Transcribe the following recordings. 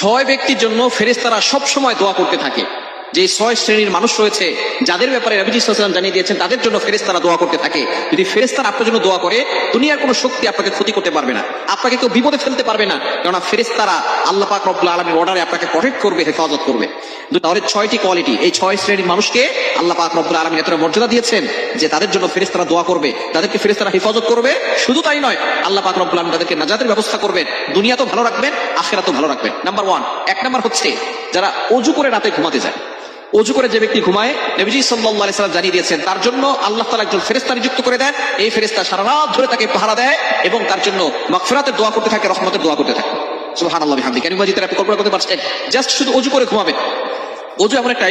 ছয় ব্যক্তির জন্য ফেরেস্তারা সব সময় দোয়া করতে থাকে। যে ছয় শ্রেণির মানুষ রয়েছে, যাদের ব্যাপারে রবিজি সাল্লাম জানিয়ে দিয়েছেন, তাদের জন্য ফেরেস্তারা দোয়া করতে থাকে। যদি ফেরেস্তারা আপনার জন্য দোয়া করে, দুনিয়ার কোনো শক্তি আপনাকে ক্ষতি করতে পারবে না, আপনাকে কেউ বিপদে ফেলতে পারবে না, কেননা ফেরেস্তারা আল্লাহ পাক রব্বুল আলমীর অর্ডারে আপনাকে প্রটেক্ট করবে, হেফাজত করবে। তাহলে ছয়টি কোয়ালিটি এই ছয় শ্রেণির মানুষকে আল্লাহ পাক রব্বুল আলমী এতটা মর্যাদা দিয়েছেন যে তাদের জন্য ফেরেস্তারা দোয়া করবে, তাদেরকে ফেরেস্তারা হেফাজত করবে, শুধু তাই নয়, আল্লাহ পাক রব্বুল আলমী তাদেরকে নাজাতের ব্যবস্থা করবেন দুনিয়া তো ভালো রাখবেন আখেরা তো ভালো রাখবেন। নাম্বার ওয়ান এক নাম্বার হচ্ছে, যারা অজু করে রাতে ঘুমাতে যায়। অজু করে যে ব্যক্তি ঘুমায়, নবীজি সাল্লাহ সাল্লাম জানিয়ে দিয়েছেন, তার জন্য আল্লাহ তালা একজন ফেরেস্তা নিযুক্ত করে দেন। এই ফেরেস্তা সারা রাত ধরে তাকে পাহারা দেয় এবং তার জন্য মাগফিরাতের দোয়া করতে থাকে, রহমতের দোয়া করতে থাকে। সুহান আল্লাহ হামদি কেন আপনি কল্পনা করতে পারছেন? জাস্ট শুধু অজু করে ঘুমাবেন। অজু এমন একটা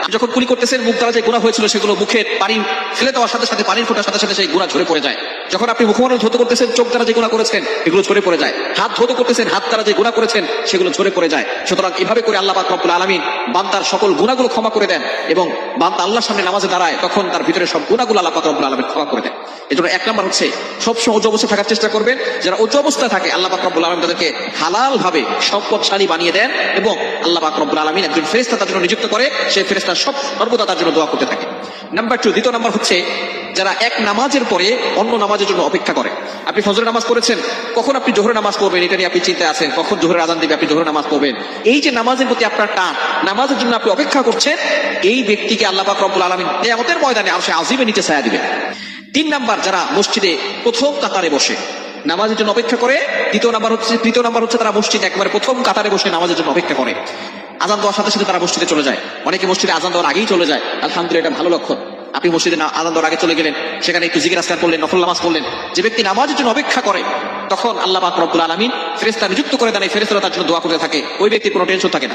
আপনি যখন কুলি করতেছেন, মুখ দ্বারা যে গুণা হয়েছিল সেগুলো মুখে পানি ফেলে দেওয়ার সাথে সাথে, পানির ফোটার সাথে সাথে সেই গুণা ঝরে পড়ে যায়। যখন আপনি মুখমণ্ডল ধুতে করতেছেন, চোখ দ্বারা যে গুণা করেছেন, এগুলো ঝরে পড়ে যায়। হাত ধুতে করতেছেন, হাত দ্বারা যে গুণা করেছেন, সেগুলো ঝরে পড়ে যায়। সুতরাং এভাবে করে আল্লাহ রব্বুল আলামিন বান্দার সকল গুণাগুলো ক্ষমা করে দেন এবং বান্দা আল্লাহর সামনে নামাজে দাঁড়ায়, তখন তার ভিতরে সব গুণাগুলো আল্লাহ রব্বুল আলামিন ক্ষমা করে দেন। এই জন্য এক নম্বর হচ্ছে সবসময় উচ্চ অবস্থায় থাকার চেষ্টা করবেন। যারা উচ্চ অবস্থায় থাকে, আল্লাহ রব্বুল আলমিন তাদেরকে হালাল ভাবে সম্পদশালী বানিয়ে দেন এবং আল্লাহ রব্বুল আলমিন একজন ফেরেস্তা জন্য নিযুক্ত করে সেই ফেরেস্তা সব সর্বদা তার জন্য দোয়া করতে থাকে। নাম্বার টু দ্বিতীয় নাম্বার হচ্ছে, যারা এক নামাজের পরে অন্য নামাজের জন্য অপেক্ষা করে। আপনি ফজরের নামাজ পড়েছেন, কখন আপনি জোহরের নামাজ পড়বেন, এটা নিয়ে আপনি চিন্তায় আছেন, কখন জোহরের আজান দিবে, আপনি জোহরের নামাজ পড়বেন। এই যে নামাজের প্রতি আপনার টান, নামাজের জন্য আপনি অপেক্ষা করছেন, এই ব্যক্তিকে আল্লাহ পাক রব্বুল আলমিন আমাদের ময়দানে আর সে আজিমে নিচে ছায়া দিবে তিন নাম্বার, যারা মসজিদে প্রথম কাতারে বসে, নামাজের জন্য অপেক্ষা করে দ্বিতীয় নাম্বার হচ্ছে, তৃতীয় নাম্বার হচ্ছে তারা মসজিদে একবারে প্রথম কাতারে বসে নামাজের জন্য অপেক্ষা করে। আজান দেওয়ার সাথে সাথে তারা মসজিদে চলে যায়। অনেকে মসজিদে আজান দেওয়ার আগেই চলে যায়। আলহামদুলিল্লাহ, এটা ভালো লক্ষণ। আপনি মসজিদে আজান দেওয়ার আগে চলে গেলেন, সেখানে একটু জিজ্ঞাসা আসকার করলেন, নফল নামাজ পড়লেন। যে ব্যক্তি নামাজের জন্য অপেক্ষা করে, তখন আল্লাহ পাক রব্বুল আলমিন ফেরেস্তা নিযুক্ত করে দেন, এই ফেরেস্তারা তার জন্য দোয়া করতে থাকে। ওই ব্যক্তির কোনো টেনশন থাকে না।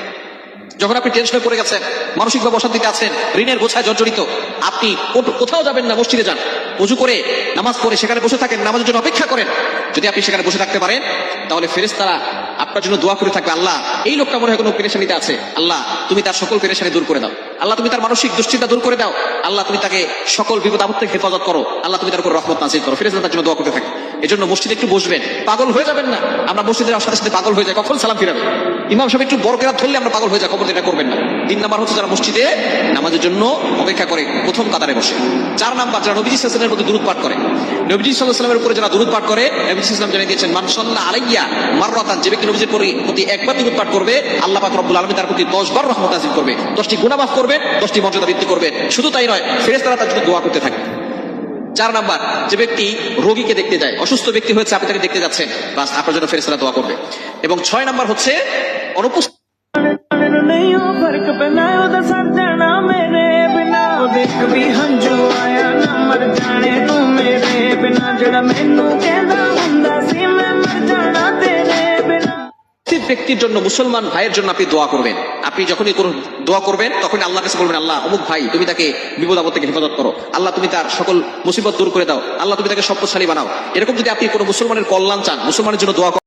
যখন আপনি টেনশনে পড়ে গেছেন, মানসিকভাবে অশান্তিতে আছেন, ঋণের গোছায় জর্জরিত, আপনি কোথাও যাবেন না, মসজিদে যান। উজু করে নামাজ পড়ে সেখানে বসে থাকেন, নামাজের জন্য অপেক্ষা করেন। যদি আপনি সেখানে বসে থাকতে পারেন, তাহলে ফেরেস্তারা আপনার জন্য দোয়া করে থাকবে, আল্লাহ, এই লোকটা মনে হয় কোনো পেরেশানিতে আছে। আল্লাহ, তুমি তার সকল পেরেশানি দূর করে দাও। আল্লাহ, তুমি তার মানসিক দুশ্চিন্তা দূর করে দাও। আল্লাহ, তুমি তাকে সকল বিপদ আপদ হেফাজত করো। আল্লাহ, তুমি তার উপর রহমত নাসিল করো। ফেরেস্তা তার জন্য দোয়া করতে থাকে। এই জন্য মসজিদে একটু বসবেন। পাগল হয়ে যাবেন না। আমরা মসজিদের সাথে সাথে পাগল হয়ে যায় কখন সালাম ফিরাবে? ইমাম সাহেব একটু বড় কেরাত ধরলে আমরা পাগল হয়ে যায় খবর এটা করবেন না। তিন নাম্বার হচ্ছে যারা মসজিদে নামাজের জন্য অপেক্ষা করে, প্রথম কাতারে বসে। চার নাম্বার যারা নবীজি সাল্লামের প্রতি দূরত পাঠ করে। নবীজি সাল্লামের উপরে যারা দূরত পাঠ করে, নবীজি সাল্লাম জানিয়ে দিয়েছেন মানসল্লাহ আলাইয়া মাররাতান যে ব্যক্তি পরি- প্রতি একবার দূরত পাঠ করবে, আল্লাহ পাক রব্বুল আলমী তার প্রতি দশ বার রহমত হাসিল করবে। দশটি গুণা মাফ করবে, দশটি মর্যাদা বৃদ্ধি করবে। শুধু তাই নয় ফেরেস তারা তার জন্য দোয়া করতে থাকে। চার নাম্বার, যে ব্যক্তি রোগীকে দেখতে যায়, অসুস্থ ব্যক্তি হয়েছে, আপনি তাকে দেখতে যাচ্ছেন, বাস আপনার জন্য ফেরেস্তারা দোয়া করবে। এবং ছয় নাম্বার হচ্ছে, অনুপস্থিত देख भी हम आया ना मर जाने तू मेरे बिना जड़ा मैनू ব্যক্তির জন্য, মুসলমান ভাইয়ের জন্য আপনি দোয়া করবেন। আপনি যখনই কোনো দোয়া করবেন তখন আল্লাহ কাছে বলবেন, আল্লাহ, অমুক ভাই, তুমি তাকে বিপদ আপদ থেকে হেফাজত করো। আল্লাহ, তুমি তার সকল মুসিবত দূর করে দাও। আল্লাহ, তুমি তাকে সম্পদশালী বানাও। এরকম যদি আপনি কোনো মুসলমানের কল্যাণ চান, মুসলমানের জন্য দোয়া